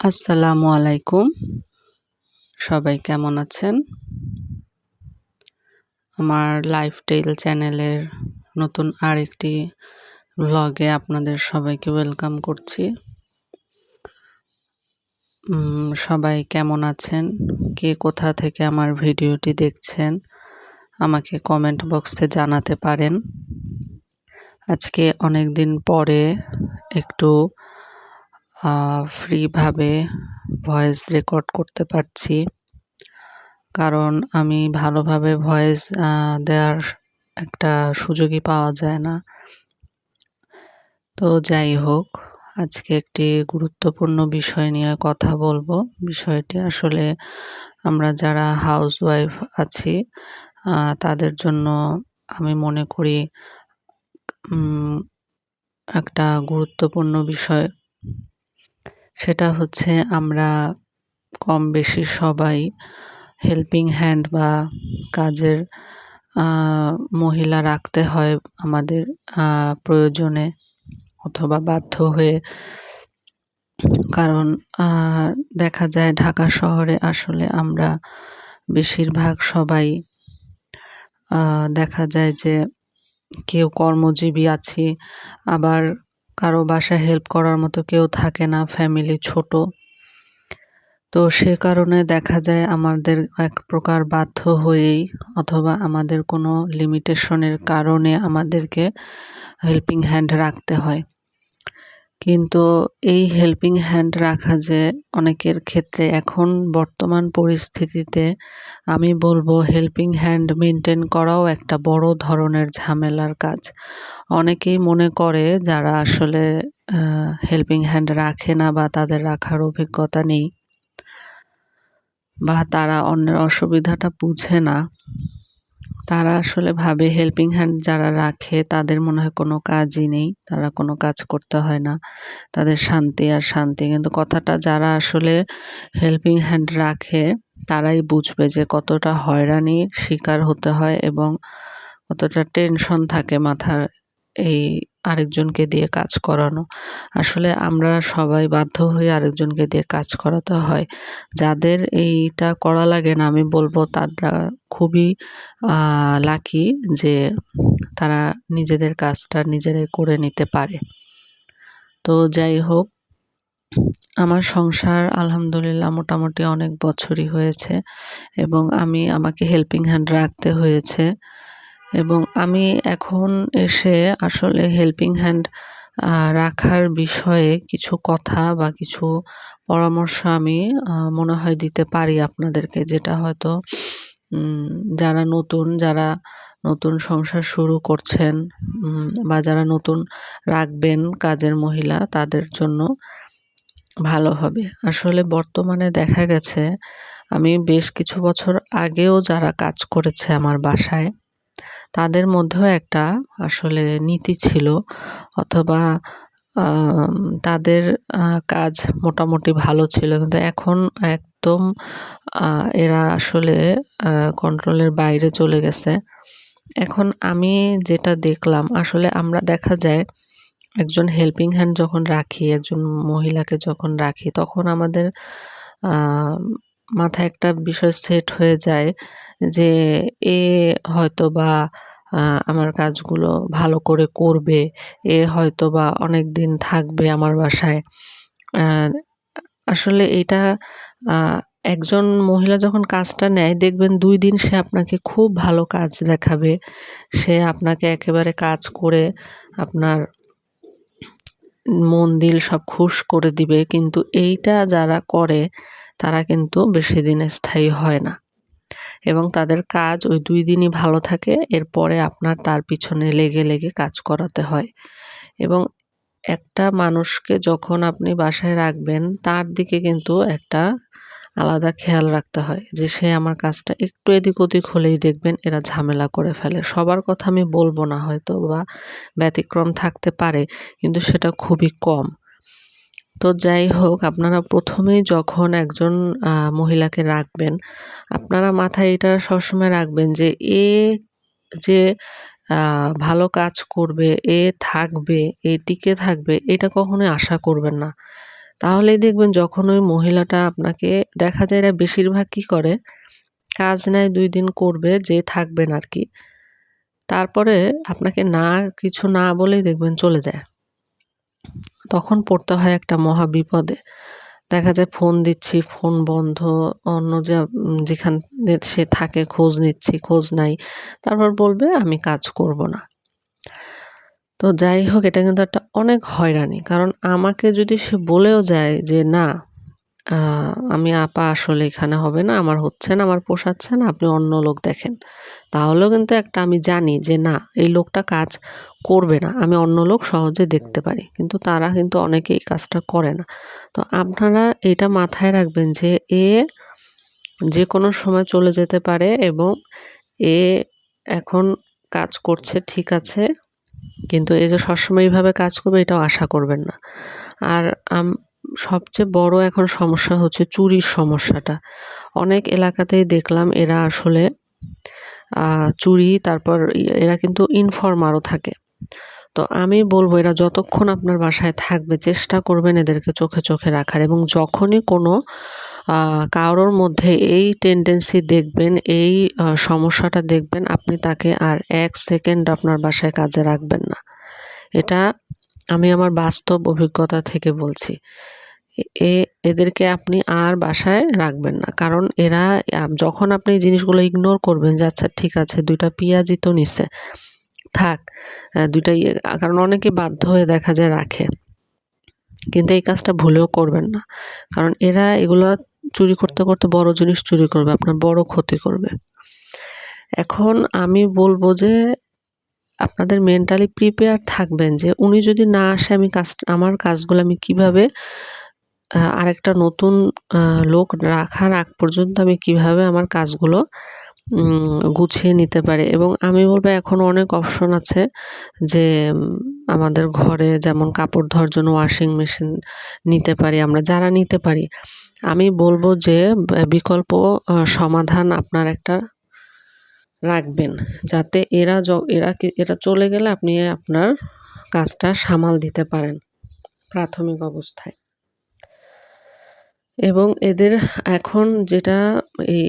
আসসালামু আলাইকুম। সবাই কেমন আছেন? আমার লাইফ লাইফস্টাইল চ্যানেলের নতুন আরেকটি ব্লগে আপনাদের সবাইকে ওয়েলকাম করছি। সবাই কেমন আছেন? কে কোথা থেকে আমার ভিডিওটি দেখছেন? আমাকে কমেন্ট বক্সে জানাতে পারেন। আজকে অনেক দিন পরে একটু ফ্রিভাবে ভয়েস রেকর্ড করতে পারছি। কারণ আমি ভালোভাবে ভয়েস দেওয়ার একটা সুযোগই পাওয়া যায় না। তো যাই হোক, আজকে একটি গুরুত্বপূর্ণ বিষয় নিয়ে কথা বলব। বিষয়টি আসলে আমরা যারা হাউস ওয়াইফ আছি তাদের জন্য আমি মনে করি একটা গুরুত্বপূর্ণ বিষয়। সেটা হচ্ছে আমরা কম বেশি সবাই হেল্পিং হ্যান্ড বা কাজের মহিলা রাখতে হয় আমাদের প্রয়োজনে অথবা বাধ্য হয়ে। কারণ দেখা যায় ঢাকা শহরে আসলে আমরা বেশিরভাগ সবাই দেখা যায় যে কেউ কর্মজীবী আছি, আবার কারও বাসায় হেল্প করার মতো কেউ থাকে না ফ্যামিলি ছোট। তো সে কারণে দেখা যায় আমাদের এক প্রকার বাধ্য হয়েই অথবা আমাদের কোনো লিমিটেশনের কারণে আমাদেরকে হেল্পিং হ্যান্ড রাখতে হয়। কিন্তু এই হেল্পিং হ্যান্ড রাখা যে অনেকের ক্ষেত্রে এখন বর্তমান পরিস্থিতিতে আমি বলব হেল্পিং হ্যান্ড মেনটেন করাও একটা বড় ধরনের ঝামেলার কাজ। অনেকেই মনে করে যারা আসলে হেল্পিং হ্যান্ড রাখে না বা তাদের রাখার অভিজ্ঞতা নেই বা তারা অন্যের অসুবিধাটা বুঝে না তারা আসলে ভাবে হেল্পিং হ্যান্ড যারা রাখে, তাদের মনে হয় কোনো কাজই নেই। তারা কোনো কাজ করতে হয় না। তাদের শান্তি আর শান্তি। কিন্তু কথাটা, যারা আসলে হেল্পিং হ্যান্ড রাখে, তারাই বুঝবে যে কতটা হয়রানির শিকার হতে হয় এবং কতটা টেনশন থাকে মাথার এই আরেকজনকে দিয়ে কাজ করানো। আসলে আমরা সবাই বাধ্য হয়ে আরেকজনকে দিয়ে কাজ করাতে হয়। যাদের এইটা করা লাগে না, আমি বলব তারা খুবই লাকি যে তারা নিজেদের কাজটা নিজেরাই করে নিতে পারে। তো যাই হোক, আমার সংসার আলহামদুলিল্লাহ মোটামুটি অনেক বছরই হয়েছে এবং আমি আমাকে হেল্পিং হ্যান্ড রাখতে হয়েছে। এবং আমি এখন এসে আসলে হেল্পিং হ্যান্ড রাখার বিষয়ে কিছু কথা বা কিছু পরামর্শ আমি মনে হয় দিতে পারি আপনাদেরকে। যেটা হয়তো যারা নতুন যারা নতুন সংসার শুরু করছেন বা যারা নতুন রাখবেন কাজের মহিলা, তাদের জন্য ভালো হবে। আসলে বর্তমানে দেখা গেছে, আমি বেশ কিছু বছর আগেও যারা কাজ করেছে আমার বাসায় তাদের মধ্যেও একটা আসলে নীতি ছিল অথবা তাদের কাজ মোটামুটি ভালো ছিল। কিন্তু এখন একদম এরা আসলে কন্ট্রোলের বাইরে চলে গেছে। এখন আমি যেটা দেখলাম, আসলে আমরা দেখা যায় একজন হেল্পিং হ্যান্ড যখন রাখি, একজন মহিলাকে যখন রাখি, তখন আমাদের মাথায় একটা বিষয় সেট হয়ে যায় যে, এ হয়তো বা আমার কাজগুলো ভালো করে করবে, এ হয়তো বা অনেক দিন থাকবে আমার বাসায়। আসলে এটা একজন মহিলা যখন কাজটা নেয়, দেখবেন দুই দিন সে আপনাকে খুব ভালো কাজ দেখাবে। সে আপনাকে একেবারে কাজ করে আপনার মন দিল সব খুশ করে দিবে। কিন্তু এইটা যারা করে তারা কিন্তু বেশি দিন স্থায়ী হয় না। এবং তাদের কাজ ওই দুই দিনই ভালো থাকে, এরপরে আপনার তার পিছনে লেগে লেগে কাজ করাতে হয়। এবং একটা মানুষকে যখন আপনি বাসায় রাখবেন, তার দিকে কিন্তু একটা আলাদা খেয়াল রাখতে হয় যে, সে আমার কাজটা একটু এদিক ওদিক হলেই দেখবেন এরা ঝামেলা করে ফেলে। সবার কথা আমি বলব না হয়তো বা ব্যতিক্রম থাকতে পারে, কিন্তু সেটা খুবই কম। তো যাই হোক, আপনারা প্রথমেই যখন একজন মহিলাকে রাখবেন, আপনারা মাথায় এটা সবসময় রাখবেন যে, এ যে ভালো কাজ করবে, এ থাকবে এ টিকে থাকবে, এটা কখনোই আশা করবেন না। তাহলেই দেখবেন যখন ওই মহিলাটা আপনাকে, দেখা যায় এরা বেশিরভাগ কী করে? কাজ নেয় দুই দিন করবে, যে থাকবেন আর কি তারপরে আপনাকে না, কিছু না বলেই দেখবেন চলে যায়। তখন পড়তে হয় একটা মহা বিপদে। দেখা যায় ফোন দিচ্ছি, ফোন বন্ধ, অন্য যা যেখান সে থাকে খোঁজ নিচ্ছি, খোঁজ নাই। তারপর বলবে, আমি কাজ করব না। তো যাই হোক, এটা কিন্তু একটা অনেক হয়রানি। কারণ আমাকে যদি সে বলেও যায় যে, না আমি আপা আসলে এখানে হবে না, আমার হচ্ছে না, আমার পোষাচ্ছে না, আপনি অন্য লোক দেখেন। তাহলেও কিন্তু একটা আমি জানি যে না, এই লোকটা কাজ করবে না, আমি অন্য লোক সহজে দেখতে পারি। কিন্তু তারা কিন্তু অনেকে এই কাজটা করে না। তো আপনারা এটা মাথায় রাখবেন যে এ যে কোনো সময় চলে যেতে পারে এবং এ এখন কাজ করছে, ঠিক আছে, কিন্তু এই যে সবসময় এইভাবে কাজ করবে, এটাও আশা করবেন না। আর সবচেয়ে বড় এখন সমস্যা হচ্ছে চুরির সমস্যাটা। অনেক এলাকাতেই দেখলাম এরা আসলে চুরি, তারপর এরা কিন্তু ইনফর্মারও থাকে। তো আমি বলব এরা যতক্ষণ আপনার বাসায় থাকবে, চেষ্টা করবেন এদেরকে চোখে চোখে রাখার এবং যখনই কোনো কারোর মধ্যে এই টেন্ডেন্সি দেখবেন, এই সমস্যাটা দেখবেন, আপনি তাকে আর এক সেকেন্ড আপনার বাসায় কাজে রাখবেন না। এটা আমি আমার বাস্তব অভিজ্ঞতা থেকে বলছি। এ এদেরকে আপনি আর বাসায় রাখবেন না। কারণ এরা যখন আপনি জিনিসগুলো ইগনোর করবেন যে আচ্ছা ঠিক আছে, দুইটা পেঁয়াজি তো নিছে, থাক দুইটা ইয়ে কারণ অনেকে বাধ্য হয়ে দেখা যায় রাখে। কিন্তু এই কাজটা ভুলেও করবেন না। কারণ এরা এগুলো চুরি করতে করতে বড় জিনিস চুরি করবে, আপনার বড় ক্ষতি করবে। এখন আমি বলব যে আপনাদের মেন্টালি প্রিপেয়ার থাকবেন যে উনি যদি না আসে আমি কাজ, আমার কাজগুলো আমি কীভাবে আরেকটা নতুন লোক রাখার আগ পর্যন্ত আমি কীভাবে আমার কাজগুলো গুছিয়ে নিতে পারে। এবং আমি বলব এখন অনেক অপশন আছে যে আমাদের ঘরে যেমন কাপড় ধোয়ার জন্য ওয়াশিং মেশিন নিতে পারি, আমরা যারা নিতে পারি। আমি বলব যে বিকল্প সমাধান আপনার একটা রাখবেন। যাতে এরা এরা এরা চলে গেলে আপনি আপনার কাজটা সামাল দিতে পারেন প্রাথমিক অবস্থায়। এবং এদের এখন যেটা এই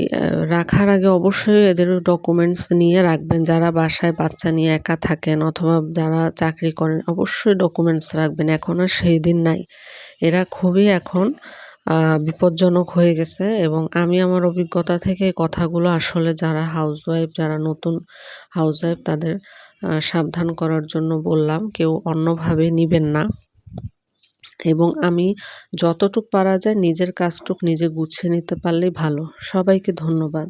রাখার আগে অবশ্যই এদের ডকুমেন্টস নিয়ে রাখবেন। যারা বাসায় বাচ্চা নিয়ে একা থাকেন অথবা যারা চাকরি করেন, অবশ্যই ডকুমেন্টস রাখবেন। এখন আর সেই দিন নাই। এরা খুবই এখন বিপজ্জনক হয়ে গেছে এবং আমি আমার অভিজ্ঞতা থেকে কথাগুলো আসলে যারা হাউসওয়াইফ যারা নতুন হাউসওয়াইফ তাদের সাবধান করার জন্য বললাম, কেউ অন্যভাবে নিবেন না। এবং আমি যতটুক পারা যায় নিজের কাজটুক নিজে গুছিয়ে নিতে পারলেই ভালো। সবাইকে ধন্যবাদ।